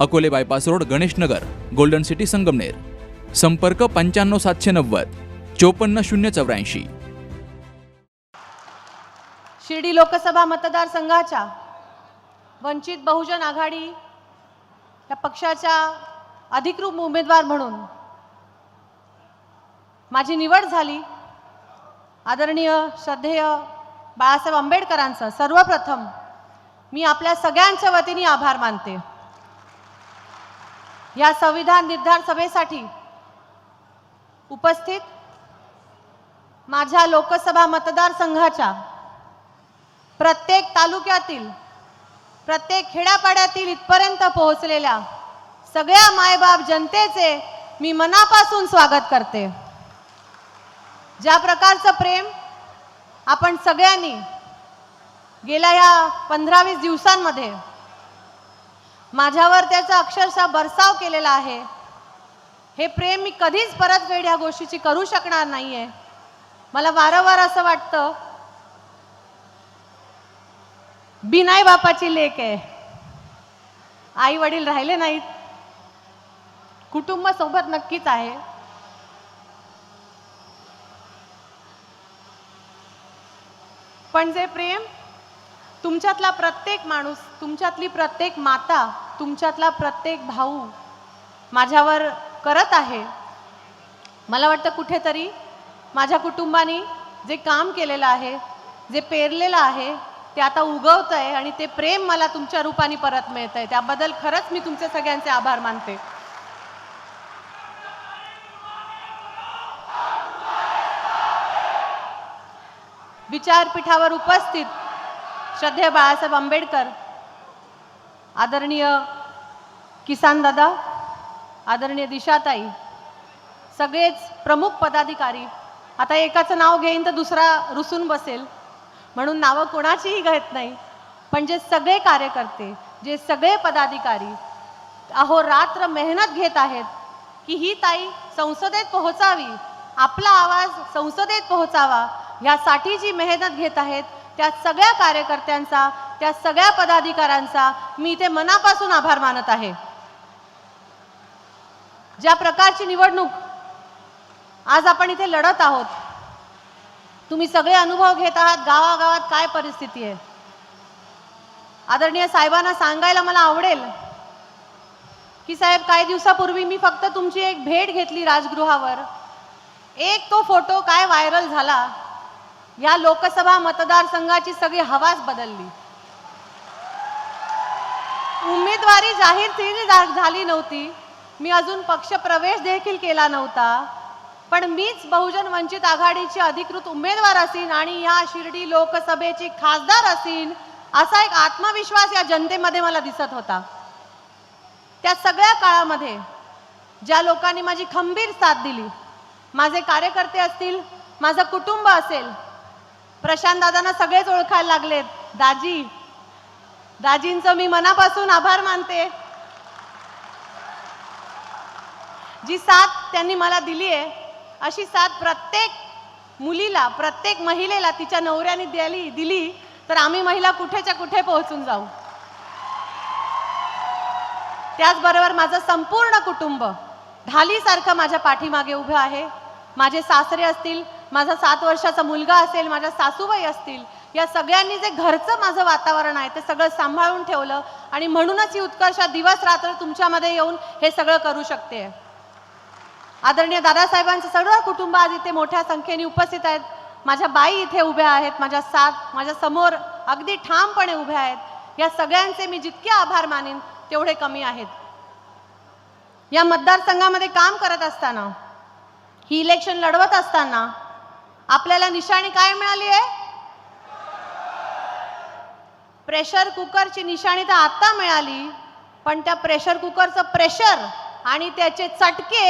Akole bypass road Ganeshnagar golden city Sangamner. संपर्क पंच्याण्णव सातशे नव्वद चोपन्न शून्य चौऱ्याऐंशी. शिर्डी लोकसभा मतदारसंघाच्या वंचित बहुजन आघाडी या पक्षाच्या अधिकृत उमेदवार म्हणून माझी निवड झाली. आदरणीय श्रद्धेय बाळासाहेब आंबेडकरांचं. सर्वप्रथम मी आपल्या सगळ्यांच्या वतीने आभार मानते. या संविधान निर्धार सभेसाठी उपस्थित माझ्या लोकसभा मतदारसंघाच्या प्रत्येक तालुक्यातील प्रत्येक खेड्यापाड्यातील इथपर्यंत पोहोचलेल्या सगळ्या मायबाप जनतेचे मी मनापासून स्वागत करते. ज्या प्रकारचं प्रेम आपण सगळ्यांनी गेल्या या पंधरा वीस दिवसांमध्ये माझ्यावर त्याचा अक्षरशः बरसाव केलेला आहे. हे प्रेम मी कधीच परतफेड ह्या गोष्टीची करू शकणार नाहीये. मला वारंवार असं वाटतं बिनाई बापाची लेक आहे. आई वडील राहिले नाहीत. कुटुंब सोबत नक्कीच आहे. पण जे प्रेम तुमच्यातला प्रत्येक माणूस तुमच्यातली प्रत्येक माता तुमच्यातला प्रत्येक भाऊ माझ्यावर करत आहे. मला वाटतं कुठेतरी माझ्या कुटुंबाने जे काम केलेलं आहे जे पेरलेलं आहे ते आता उगवत आहे आणि ते प्रेम मला तुमच्या रूपाने परत मिळत आहे त्याबद्दल खरंच मी तुमचे सगळ्यांचे आभार मानते. विचारपीठावर उपस्थित श्रद्धेय बाळासाहेब आंबेडकर आदरणीय किसान दादा आदरणीय दिशाताई सगळेच प्रमुख पदाधिकारी आता एकाचं नाव घेईन तर दुसरा रुसून बसेल. म्हणून नावं कोणाचीही घेत नाही पण जे सगळे कार्यकर्ते जे सगळे पदाधिकारी अहोरात्र मेहनत घेत आहेत की ही ताई संसदेत पोहोचावी आपला आवाज संसदेत पोहोचावा ह्यासाठी जी मेहनत घेत आहेत त्या सगळ्या कार्यकर्त्यांचा त्या सगळ्या पदाधिकाऱ्यांचा मी इथे मनापासून आभार मानत आहे. ज्या प्रकारची निवडणूक आज आपण इथे लढत आहोत तुम्ही सगळे अनुभव घेत आहात गावागावात काय परिस्थिती आहे? आदरणीय साहेबांना सांगायला मला आवडेल की साहेब काही दिवसापूर्वी मी फक्त तुमची एक भेट घेतली राजगृहावर. एक तो फोटो काय व्हायरल झाला या लोकसभा मतदारसंघाची सगळी हवाच बदलली. उमेदवारी जाहीर झाली नव्हती. मी अजून पक्ष प्रवेश देखील केला नव्हता. पण मीच बहुजन वंचित आघाडीची अधिकृत उमेदवार असीन आणि या शिर्डी लोकसभेची खासदार असीन असा एक आत्मविश्वास या जनतेमध्ये मला दिसत होता. त्या सगळ्या काळामध्ये ज्या लोकांनी माझी खंबीर साथ दिली माझे कार्यकर्ते असतील माझं कुटुंब असेल प्रशांत दादांना सगळेच ओळखायला लागलेत. दाजी दाजींचं मी मनापासून आभार मानते. जी साथ त्यांनी मला दिली आहे अशी साथ प्रत्येक मुलीला प्रत्येक महिलेला तिच्या नवऱ्याने द्याली दिली तर आम्ही महिला कुठेच्या कुठे पोहोचून जाऊ? त्याचबरोबर माझं संपूर्ण कुटुंब ढालीसारखं माझ्या पाठीमागे उभं आहे. माझे सासरे असतील माझा सात वर्षाचा मुलगा असेल माझ्या सासूबाई असतील या सगळ्यांनी जे घरचं माझं वातावरण आहे ते सगळं सांभाळून ठेवलं आणि म्हणूनच ही उत्कर्षा दिवस रात्र तुमच्यामध्ये येऊन हे सगळं करू शकते. आदरणीय दादासाहेबांचं सगळं कुटुंब आज इथे मोठ्या संख्येने उपस्थित आहेत. माझ्या बाई इथे उभ्या आहेत माझ्या साथ माझ्यासमोर अगदी ठामपणे उभ्या आहेत. या सगळ्यांचे मी जितके आभार मानेन तेवढे कमी आहेत. या मतदारसंघामध्ये काम करत असताना ही इलेक्शन लढवत असताना आपल्याला निशाणी काय मिळाली आहे? प्रेशर कुकरची निशाणी तर आता मिळाली पण त्या प्रेशर कुकरचं प्रेशर आणि त्याचे चटके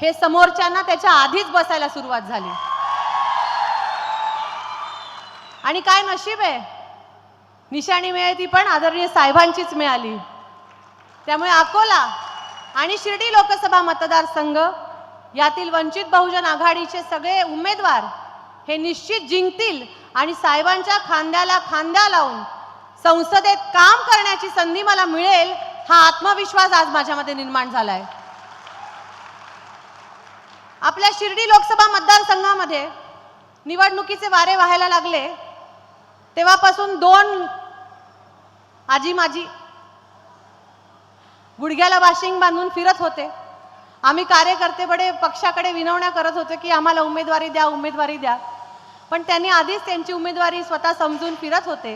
हे समोरच्यांना त्याच्या आधीच बसायला सुरुवात झाली. आणि काय नशीब आहे? निशाणी मिळाली पण आदरणीय साहेबांचीच मिळाली. त्यामुळे अकोला आणि शिर्डी लोकसभा मतदारसंघ यातील वंचित बहुजन आघाडीचे सगळे उमेदवार हे निश्चित जिंकतील आणि साहेबांच्या खांद्याला खांद्या लावून संसदेत काम करण्याची संधी मला मिळेल हा आत्मविश्वास आज माझ्यामध्ये निर्माण झालाय. आपल्या शिर्डी लोकसभा मतदारसंघामध्ये निवडणुकीचे वारे व्हायला लागले. तेव्हापासून दोन आजी माझी गुडघ्याला वाशिंग बांधून फिरत होते. आम्ही कार्यकर्ते बडे पक्षाकडे विनवण्या करत होतो की आम्हाला उमेदवारी द्या उमेदवारी द्या. पण त्यांनी आधीच त्यांची उमेदवारी स्वतः समजून फिरत होते.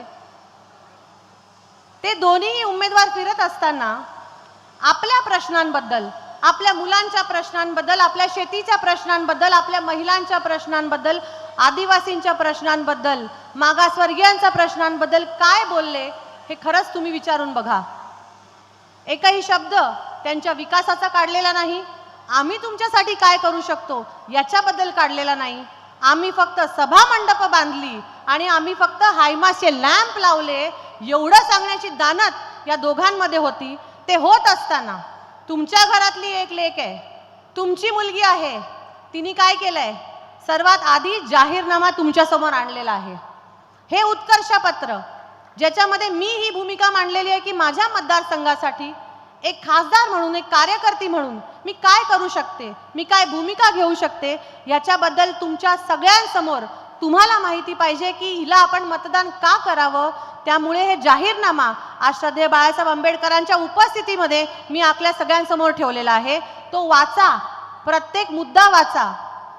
ते दोन्ही उमेदवार फिरत असताना आपल्या प्रश्नांबद्दल आपल्या मुलांच्या प्रश्नांबद्दल आपल्या शेतीच्या प्रश्नांबद्दल आपल्या महिलांच्या प्रश्नांबद्दल आदिवासींच्या प्रश्नांबद्दल मागासवर्गीयांच्या प्रश्नांबद्दल काय बोलले हे खरंच तुम्ही विचारून बघा. एकही शब्द त्यांच्या विकासाचा काढलेला नाही. आम्ही तुमच्यासाठी काय करू शकतो याच्याबद्दल काढलेला नाही. आम्ही फक्त सभा मंडप बांधली आणि आम्ही फक्त हायमाचे लॅम्प लावले. एवढं सांगण्याची दानत या दोघांमध्ये होती. ते होत असताना तुमच्या घरातली एक लेक आहे. तुमची मुलगी आहे. तिने काय केलंय? सर्वात आधी जाहीरनामा तुमच्यासमोर आणलेला आहे. हे उत्कर्ष पत्र ज्याच्यामध्ये मी ही भूमिका मांडलेली आहे की माझ्या मतदारसंघासाठी एक खासदार म्हणून एक कार्यकर्ती म्हणून मी काय करू शकते? मी काय भूमिका घेऊ शकते? याच्याबद्दल तुमच्या सगळ्यांसमोर तुम्हाला माहिती पाहिजे की हिला आपण मतदान का करावं? त्यामुळे हे जाहीरनामा आज श्रद्धेय बाळासाहेब आंबेडकरांच्या उपस्थितीमध्ये मी आपल्या सगळ्यांसमोर ठेवलेला आहे. तो वाचा प्रत्येक मुद्दा वाचा.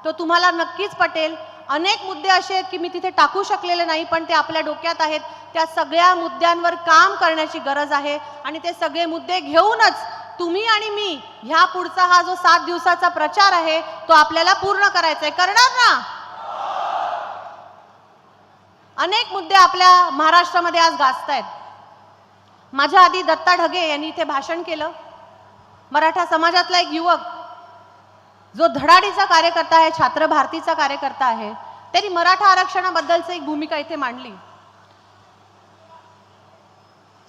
तो तुम्हाला नक्कीच पटेल. अनेक मुद्दे असे आहेत की मी तिथे टाकू शकलेले नाही पण ते आपल्या डोक्यात आहेत. त्या सगळ्या मुद्द्यांवर काम करण्याची गरज आहे आणि ते सगळे मुद्दे घेऊनच तुम्ही आणि मी ह्या पुढचा हा जो सात दिवसाचा प्रचार आहे तो आपल्याला पूर्ण करायचा आहे करणार ना? अनेक मुद्दे आपल्या महाराष्ट्रामध्ये आज गाजतायत. माझ्या आधी दत्ता ढगे यांनी इथे भाषण केलं. मराठा समाजातला एक युवक जो धडाडीचा कार्यकर्ता आहे छात्र भारतीचा कार्यकर्ता आहे त्यांनी मराठा आरक्षणाबद्दलच एक भूमिका इथे मांडली.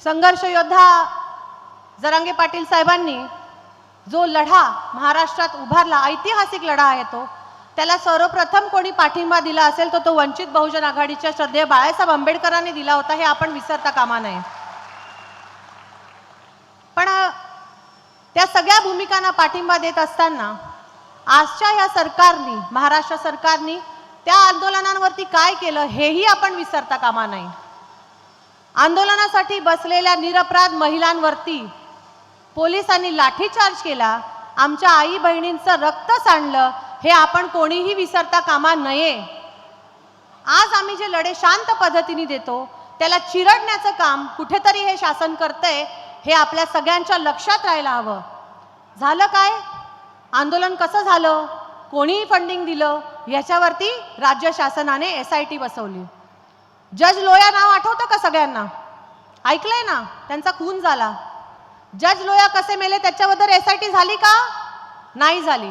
संघर्ष योद्धा जरांगे पाटील साहेबांनी जो लढा महाराष्ट्रात उभारला ऐतिहासिक लढा आहे तो त्याला सर्वप्रथम कोणी पाठिंबा दिला असेल तर तो वंचित बहुजन आघाडीच्या श्रद्धेय बाळासाहेब आंबेडकरांनी दिला होता हे आपण विसरता कामा नये. पण त्या सगळ्या भूमिकांना पाठिंबा देत असताना आजच्या या सरकारनी महाराष्ट्र सरकारनी त्या आंदोलनांवरती काय केलं हेही आपण विसरता कामा नाही आंदोलनासाठी बसलेल्या निरपराध महिलांवरती पोलिसांनी लाठीचार्ज केला. आमच्या आई बहिणींचं रक्त सांडलं. हे आपण कोणीही विसरता कामा नये. आज आम्ही जे लढे शांत पद्धतीने देतो त्याला चिरडण्याचं काम कुठेतरी हे शासन करतंय हे आपल्या सगळ्यांच्या लक्षात राहायला हवं. झालं काय? आंदोलन कसं झालं? कोणीही फंडिंग दिलं? याच्यावरती राज्य शासनाने एस आय टी बसवली. जज लोया नाव आठवतं का सगळ्यांना? ऐकलंय ना? त्यांचा खून झाला. जज लोया कसे मेले? त्याच्याबद्दल एस आय टी झाली का? नाही झाली.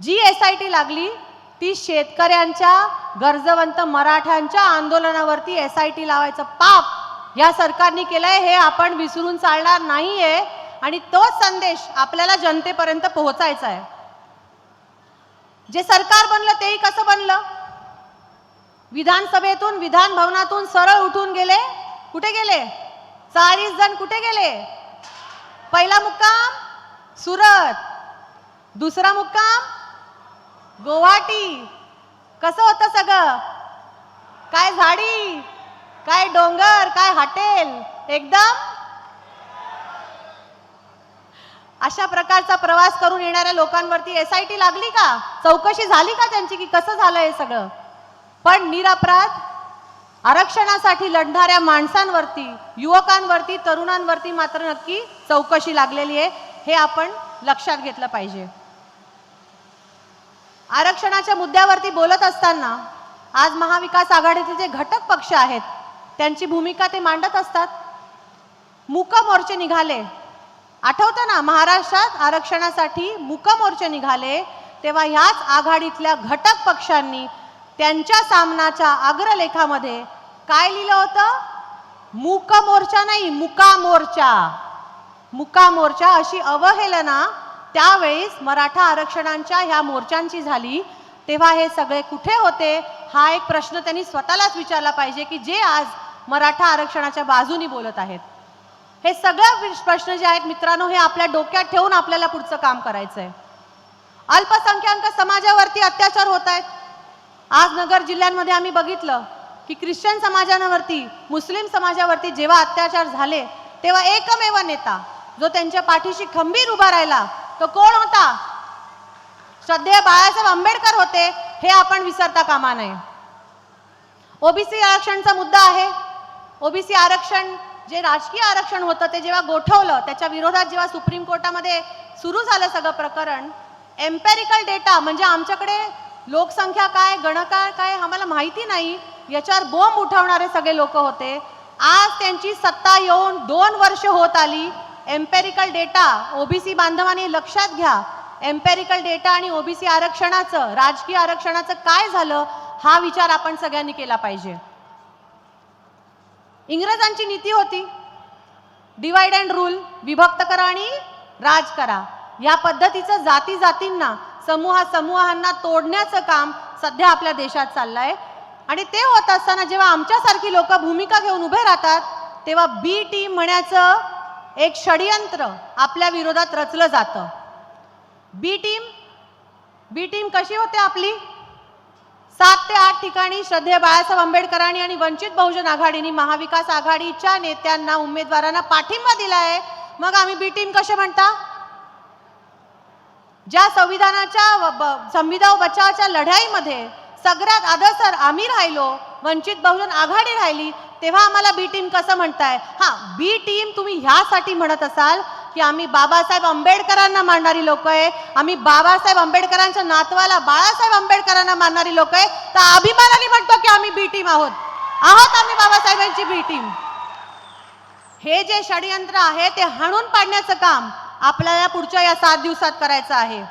जी एस आय टी लागली ती शेतकऱ्यांच्या गरजवंत मराठ्यांच्या आंदोलनावरती एस आय टी लावायचं पाप या सरकारने केलंय हे आपण विसरून चालणार नाहीये. आणि तोच संदेश आपल्याला जनतेपर्यंत पोहोचायचा आहे. जे सरकार बनलं तेही कसं बनलं? विधानसभेतून विधान भवनातून सरळ उठून गेले. कुठे गेले? चाळीस जण कुठे गेले? पहिला मुक्काम सुरत. दुसरा मुक्काम गुवाहाटी. कसं होतं सगळं? काय झाडी? काय डोंगर? काय हॉटेल? एकदम? अशा प्रकारचा प्रवास करून येणाऱ्या लोकांवरती एस आय टी लागली का? चौकशी झाली का त्यांची की कसं झालं हे सगळं? पण निरपराध. आरक्षणासाठी लढणाऱ्या माणसांवरती युवकांवरती तरुणांवरती मात्र नक्की चौकशी लागलेली आहे. हे आपण लक्षात घेतलं पाहिजे. आरक्षणाच्या मुद्द्यावरती बोलत असताना आज महाविकास आघाडीचे जे घटक पक्ष आहेत त्यांची भूमिका ते मांडत असतात. मूक मोर्चे निघाले. आठवतं ना महाराष्ट्रात आरक्षणासाठी मूक मोर्चे निघाले तेव्हा ह्याच आघाडीतल्या घटक पक्षांनी त्यांच्या सामनाच्या अग्रलेखामध्ये काय लिहिलं होतं? मूक मोर्चा नाही मुका मोर्चा मुका मोर्चा अशी अवहेलना त्यावेळेस मराठा आरक्षणांच्या ह्या मोर्चांची झाली. तेव्हा हे सगळे कुठे होते? हा एक प्रश्न त्यांनी स्वतःलाच विचारला पाहिजे की जे आज मराठा आरक्षणाच्या बाजूनी बोलत आहेत. हे सगळं प्रश्न जे आहेत मित्रांनो हे आपल्या डोक्यात ठेवून आपल्याला पुढचं काम करायचं आहे अल्पसंख्याक समाजावरती अत्याचार होत आहेत. आज नगर जिल्ह्यांमध्ये आम्ही बघितलं की ख्रिश्चन समाजावरती मुस्लिम समाजावरती जेव्हा अत्याचार झाले तेव्हा एकमेव नेता जो त्यांच्या पाठीशी खंबीर उभा राहिला तो कोण होता? श्रद्धेय बाळासाहेब आंबेडकर होते हे आपण विसरता कामा नये. ओबीसी आरक्षणचा मुद्दा आहे. ओबीसी आरक्षण जे राजकीय आरक्षण होतं ते जेव्हा गोठवलं त्याच्या विरोधात जेव्हा सुप्रीम कोर्टामध्ये सुरू झालं सगळं प्रकरण एम्पेरिकल डेटा म्हणजे आमच्याकडे लोकसंख्या काय गणकार काय आम्हाला माहिती नाही. याच्यावर बोंब उठवणारे सगळे लोक होते. आज त्यांची सत्ता येऊन दोन वर्ष होत आली. एम्पेरिकल डेटा ओबीसी बांधवांनी लक्षात घ्या. एम्पेरिकल डेटा आणि ओबीसी आरक्षणाचं राजकीय आरक्षणाचं काय झालं हा विचार आपण सगळ्यांनी केला पाहिजे. इंग्रजांची नीती होती. डिवाइड अँड रूल विभक्त करा आणि राज करा. या पद्धतीचं जाती जातींना समूहा समूहांना तोडण्याचं काम सध्या आपल्या देशात चाललं आहे आणि ते होत असताना जेव्हा आमच्यासारखी लोक भूमिका घेऊन उभे राहतात तेव्हा बी टीम म्हणायचं एक षडयंत्र आपल्या विरोधात रचलं जातं. बी टीम बी टीम कशी होते आपली? सात ते आठ ठिकाणी श्रद्धेय बाळासाहेब आंबेडकरांनी आणि वंचित बहुजन आघाडीने महाविकास आघाडीच्या नेत्यांना उमेदवारांना पाठिंबा दिला आहे मग आम्ही बी टीम कसे म्हणता? ज्या संविधानाच्या संविधान बचावाच्या लढाईमध्ये सगळ्यात आदर्शर आम्ही राहिलो वंचित बहुजन आघाडी राहिली तेव्हा आम्हाला बी टीम कसं म्हणताय? हा बी टीम तुम्ही ह्यासाठी म्हणत असाल की आम्ही बाबासाहेब आंबेडकरांना मानणारी लोक आहे आम्ही बाबासाहेब आंबेडकरांच्या नातवाला बाळासाहेब आंबेडकरांना मानणारी लोक आहे तर अभिमानाने म्हणतो की आम्ही बी टीम आहोत. आहोत आम्ही बाबासाहेबांची बी टीम हे जे षडयंत्र आहे ते हाणून पाडण्याचं काम आपल्याला पुढच्या या सात दिवसात करायचं आहे.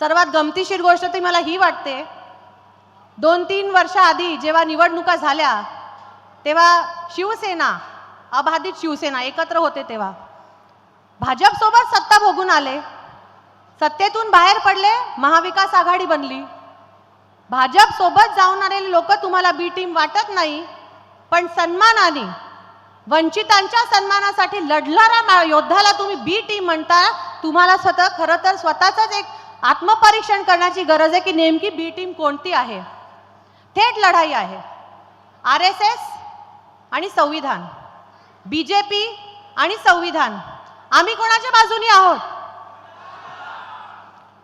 सर्वात गमतीशीर गोष्ट ती मला ही वाटते दोन तीन वर्षाआधी जेव्हा निवडणुका झाल्या तेव्हा शिवसेना अबाधित शिवसेना एकत्र होते तेव्हा. भाजपसोबत सत्ता भोगून आले सत्तेतून बाहेर पडले महाविकास आघाडी बनली. भाजपसोबत जाऊन आलेले लोक तुम्हाला बी टीम वाटत नाही पण सन्मानाने वंचितांच्या सन्मानासाठी लढणाऱ्या योद्धाला तुम्ही बी टीम म्हणता तुम्हाला स्वतः खरं तर स्वतःच एक आत्मपरीक्षण करण्याची गरज आहे की नेमकी बी टीम कोणती आहे? थेट लढाई आहे. आर एस एस आणि संविधान. बी जे पी आणि संविधान. आम्ही कोणाच्या बाजूनी आहोत?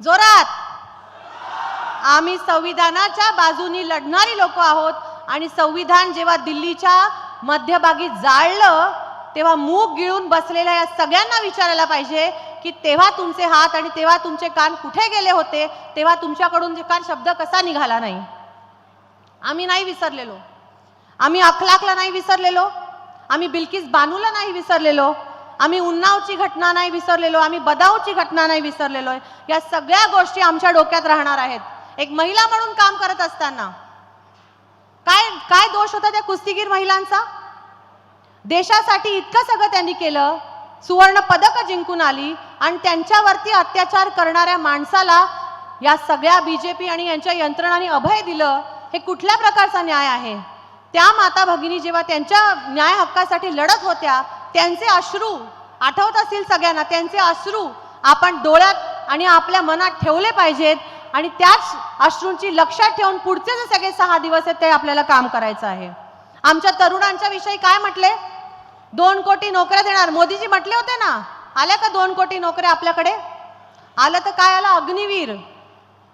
जोरात. आम्ही संविधानाच्या बाजूनी लढणारी लोक आहोत आणि संविधान जेव्हा दिल्लीच्या मध्यभागी जाळलं तेव्हा मूग गिळून बसलेल्या या सगळ्यांना विचारायला पाहिजे की तेव्हा तुमचे हात आणि तेव्हा तुमचे कान कुठे गेले होते? तेव्हा तुमच्याकडून ते कान शब्द कसा निघाला नाही? आम्ही नाही विसरलेलो. आम्ही अखलाकला नाही विसरलेलो. आम्ही बिल्किस बानूला नाही विसरलेलो. आम्ही उन्नावची घटना नाही विसरलेलो. आम्ही बदावची घटना नाही विसरलेलो या सगळ्या गोष्टी आमच्या डोक्यात राहणार आहेत. एक महिला म्हणून काम करत असताना काय काय दोष होता त्या कुस्तीगीर महिलांचा? देशासाठी इतकं सगळं त्यांनी केलं सुवर्ण पदक जिंकून आली आणि त्यांच्यावरती अत्याचार करणाऱ्या माणसाला या सगळ्या बीजेपी आणि यांच्या यंत्रणांनी अभय दिलं हे कुठल्या प्रकारचा न्याय आहे? त्या माता भगिनी जेव्हा त्यांच्या न्याय हक्कासाठी लढत होत्या त्यांचे अश्रू आठवत असतील सगळ्यांना त्यांचे अश्रू आपण डोळ्यात आणि आपल्या मनात ठेवले पाहिजेत. आणि त्याच अश्रूंची लक्षात ठेवून पुढचे जे सगळे सहा दिवस आहेत ते आपल्याला काम करायचं आहे. आमच्या तरुणांच्या विषयी काय म्हटले? दोन कोटी नोकऱ्या देणार. मोदीजी म्हटले होते ना? आल्या का दोन कोटी नोकऱ्या आपल्याकडे? आलं तर काय आलं? अग्निवीर.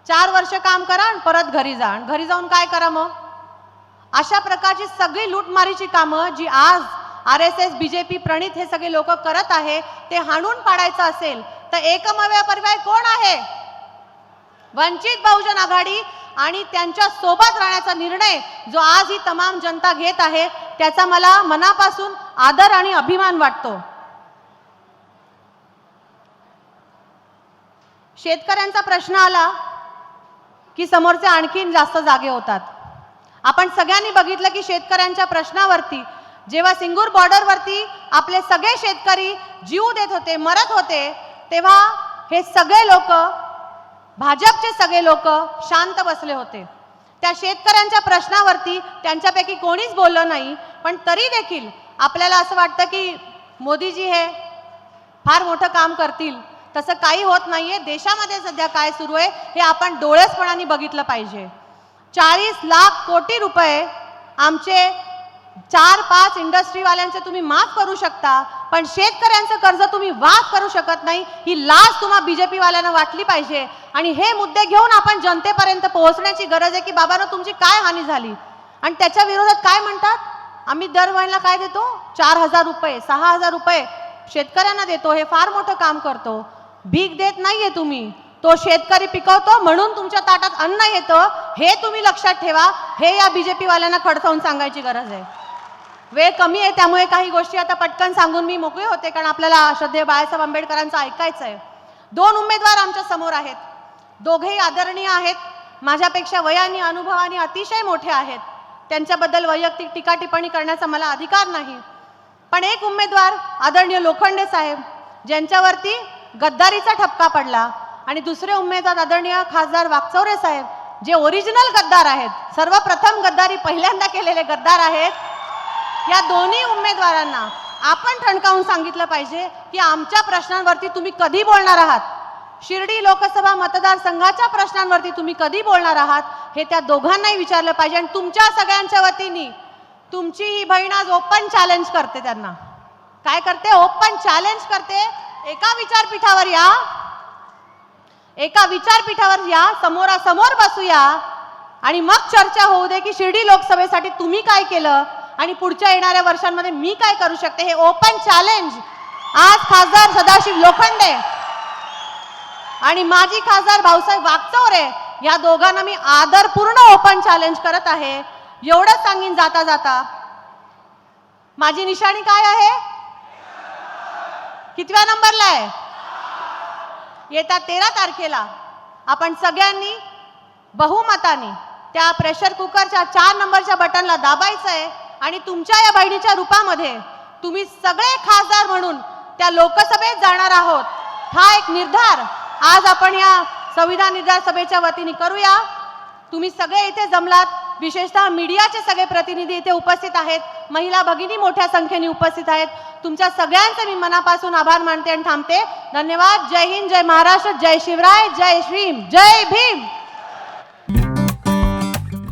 चार वर्ष काम करा आणि परत घरी जा. घरी जाऊन काय करा मग? अशा प्रकारची सगळी लूटमारीची कामं जी आज R S S B J P प्रणित हे सगळे लोक करत आहे ते हाणून पाडायचं असेल तर एकमेव पर्याय कोण आहे? वंचित बहुजन आघाडी आणि त्यांच्यासोबत राहण्याचा निर्णय जो आज ही तमाम जनता घेत आहे त्याचा मला मनापासून आदर आणि अभिमान वाटतो. शेतकऱ्यांचा प्रश्न आला की समोरचे आणखीन जास्त जागे होतात. आपण सगळ्यांनी बघितलं की शेतकऱ्यांच्या प्रश्नावरती जेव्हा सिंगूर बॉर्डरवरती आपले सगळे शेतकरी जीव देत होते मरत होते तेव्हा हे सगळे लोक भाजपचे सगळे लोक शांत बसले होते. त्या शेतकऱ्यांच्या प्रश्नावरती त्यांच्यापैकी कोणीच बोललं नाही पण तरी देखील आपल्याला असं वाटतं की मोदीजी हे फार मोठं काम करतील. तसं काही होत नाहीये. देशामध्ये सध्या काय सुरू आहे हे आपण डोळेसपणाने बघितलं पाहिजे. चाळीस लाख कोटी रुपये आमचे चार पाच इंडस्ट्रीवाल्यांचे तुम्ही माफ करू शकता पण शेतकऱ्यांचं कर्ज तुम्ही वाफ करू शकत नाही. ही लाच तुम्हाला बीजेपी वाल्यांना वाटली पाहिजे. आणि हे मुद्दे घेऊन आपण जनतेपर्यंत पोहोचण्याची गरज आहे की बाबांनो तुमची काय हानी झाली? आणि त्याच्या विरोधात काय म्हणतात? आम्ही दर महिन्याला काय देतो? चार हजार रुपये सहा हजार रुपये शेतकऱ्यांना देतो. हे फार मोठं काम करतो. भीक देत नाहीये तुम्ही. तो शेतकरी पिकवतो म्हणून तुमच्या ताटात अन्न येतं. हे तुम्ही लक्षात ठेवा. हे या बीजेपी वाल्यांना खडसावून सांगायची गरज आहे. वेळ कमी आहे त्यामुळे काही गोष्टी आता पटकन सांगून मी मोकळी होते कारण आपल्याला श्रद्धेय बाळासाहेब आंबेडकरांचं ऐकायचं आहे. दोन उमेदवार आमच्यासमोर आहेत. दोघेही आदरणीय आहेत. माझ्यापेक्षा वयाने अनुभवाने अतिशय मोठे आहेत. त्यांच्याबद्दल वैयक्तिक टीका टिप्पणी करण्याचा मला अधिकार नाही. पण एक उमेदवार आदरणीय लोखंडे साहेब ज्यांच्यावरती गद्दारीचा ठपका पडला आणि दुसरे उमेदवार आदरणीय खासदार वागचौरे साहेब जे ओरिजिनल गद्दार आहेत सर्वप्रथम गद्दारी पहिल्यांदा केलेले गद्दार आहेत या दोन्ही उमेदवारांना आपण ठणकावून सांगितलं पाहिजे की आमच्या प्रश्नांवरती तुम्ही कधी बोलणार आहात? शिर्डी लोकसभा मतदारसंघाच्या प्रश्नांवरती तुम्ही कधी बोलणार आहात? हे त्या दोघांनाही विचारलं पाहिजे आणि तुमच्या सगळ्यांच्या वतीने तुमची ही बहीण आज ओपन चॅलेंज करते त्यांना. काय करते? ओपन चॅलेंज करते. एका विचारपीठावर या. एका विचारपीठावर या. समोरासमोर बसूया. आणि मग चर्चा होऊ दे की शिर्डी लोकसभेसाठी तुम्ही काय केलं? आणि पुढच्या येणाऱ्या वर्षांमध्ये मी काय करू शकते हे ओपन चॅलेंज आज खासदार सदाशिव लोखंडे आणि माजी खासदार भाऊसाहेब वागचौरे या दोघांना मी आदरपूर्ण ओपन चॅलेंज करत आहे. एवढंच सांगीन जाता जाता. माझी निशाणी काय आहे? कितव्या नंबरला आहे? येत्या तेरा तारखेला. आपण सगळ्यांनी बहुमताने त्या प्रेशर कुकरच्या चार नंबरच्या बटनला दाबायचं आहे आणि तुमच्या या बहिणीच्या रूपामध्ये तुम्ही सगळे खासदार म्हणून त्या लोकसभेत जाणार आहोत. हा एक निर्धार आज आपण या संविधान निर्धार सभेच्या वतीने करूया. तुम्ही सगळे इथे जमलात. विशेषतः मीडियाचे सगळे प्रतिनिधी इथे उपस्थित आहेत. महिला भगिनी मोठ्या संख्येने उपस्थित आहेत. तुमच्या सगळ्यांचे मी मनापासून आभार मानते आणि थांबते. धन्यवाद. जय हिंद. जय महाराष्ट्र. जय शिवराय. जय श्रीम. जय भीम.